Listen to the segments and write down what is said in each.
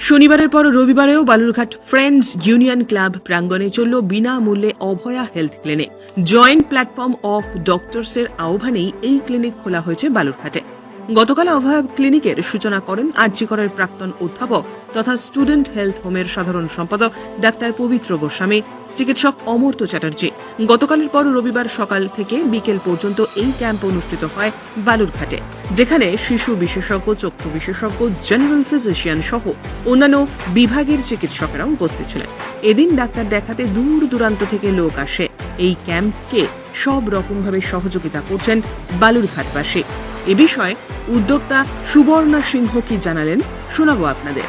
শনিবারের পর রবিবারেও বালুরঘাট ফ্রেন্ডস ইউনিয়ন ক্লাব প্রাঙ্গনে চলল বিনামূল্যে Abhaya health clinic. Joint platform of ডক্টরসের আহ্বানেই এই ক্লিনিক খোলা হয়েছে বালুরঘাটে। গতকাল অভয়া ক্লিনিকের সূচনা করেন আরজিকরের প্রাক্তন অধ্যাপক তথা স্টুডেন্ট হেলথ হোমের সাধারণ সম্পাদক ডাক্তার পবিত্র গোস্বামী, চিকিৎসক অমর্ত্য চ্যাটার্জি। গতকালের পর রবিবার সকাল থেকে বিকেল পর্যন্ত এই ক্যাম্প অনুষ্ঠিত হয় বালুরঘাটে, যেখানে শিশু বিশেষজ্ঞ, চক্ষু বিশেষজ্ঞ জেনারেল ফিজিশিয়ান সহ অন্যান্য বিভাগের চিকিৎসকেরা উপস্থিত ছিলেন। এদিন ডাক্তার দেখাতে দূর দূরান্ত থেকে লোক আসে। এই ক্যাম্পকে সব রকমভাবে সহযোগিতা করছেন বালুরঘাটবাসী। এ বিষয়ে উদ্যোক্তা সুবর্ণা সিংহ কি জানালেন, শোনাবো আপনাদের।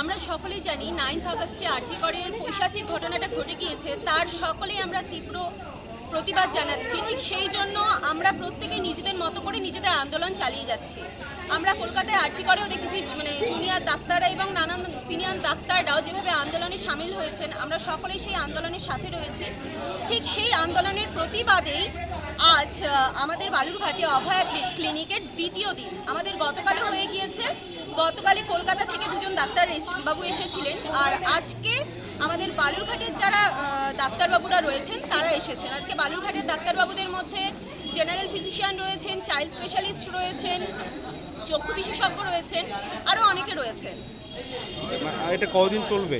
আমরা সকলেই জানি নাইন্থ আগস্টে আর্যিকরের পৈশাচিক ঘটনাটা ঘটে গিয়েছে, তার সকলেই আমরা তীব্র প্রতিবাদ জানাচ্ছি। ঠিক সেই জন্য আমরা প্রত্যেকে নিজেদের মতো করে নিজেদের আন্দোলন চালিয়ে যাচ্ছি। আমরা কলকাতায় আর্যিকরেও দেখেছি মানে জুনিয়র ডাক্তাররা এবং নানান সিনিয়র ডাক্তাররাও যেভাবে আন্দোলনে সামিল হয়েছেন, আমরা সকলেই সেই আন্দোলনের সাথে রয়েছি। ঠিক সেই আন্দোলনের প্রতিবাদেই আজ আমাদের বালুরঘাটে অভয়া ক্লিনিকের দ্বিতীয় দিন। আমাদের গতকালে হয়ে গিয়েছে। গতকালে কলকাতা থেকে দুজন ডাক্তার বাবু এসেছিলেন। আর আজকে আমাদের বালুরঘাটের যারা ডাক্তারবাবুরা রয়েছেন তারা এসেছেন। আজকে বালুরঘাটের ডাক্তারবাবুদের মধ্যে জেনারেল ফিজিশিয়ান রয়েছেন চাইল্ড স্পেশালিস্ট রয়েছেন চক্ষু বিশেষজ্ঞ রয়েছেন আরও অনেকে রয়েছেন। এটা কতদিন চলবে?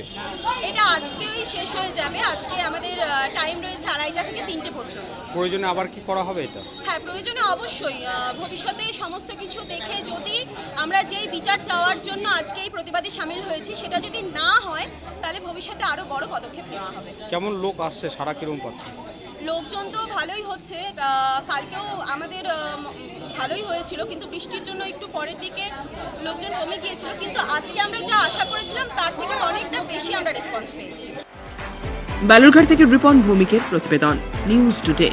এটা আজকেই শেষ হয়ে যাবে। আজকে আমাদের টাইম রয়েছে আড়াইটা থেকে তিনটে পর্যন্ত। প্রয়োজনে আবার কি করা হবে এটা? হ্যাঁ প্রয়োজনে অবশ্যই ভবিষ্যতে সমস্ত কিছু দেখে যদি আমরা যেই বিচার চাওয়ার জন্য আজকে এই প্রতিবাদে সামিল হয়েছি সেটা যদি না হয় তাহলে ভবিষ্যতে আরও বড় পদক্ষেপ নেওয়া হবে। কেমন লোক আসছে? সারা কিরম পাচ্ছে? লোকজন তো ভালোই হচ্ছে। কালকেও আমাদের ভালোই হয়েছিল কিন্তু বৃষ্টির জন্য একটু পরের দিকে লোকজন কমে গিয়েছিল। কিন্তু আজকে আমরা যা আশা করেছিলাম তার থেকে অনেকটা বেশি আমরা রেসপন্স পেয়েছি। বালুরঘাট থেকে রিপন ভৌমিকের প্রতিবেদন নিউজ টুডে।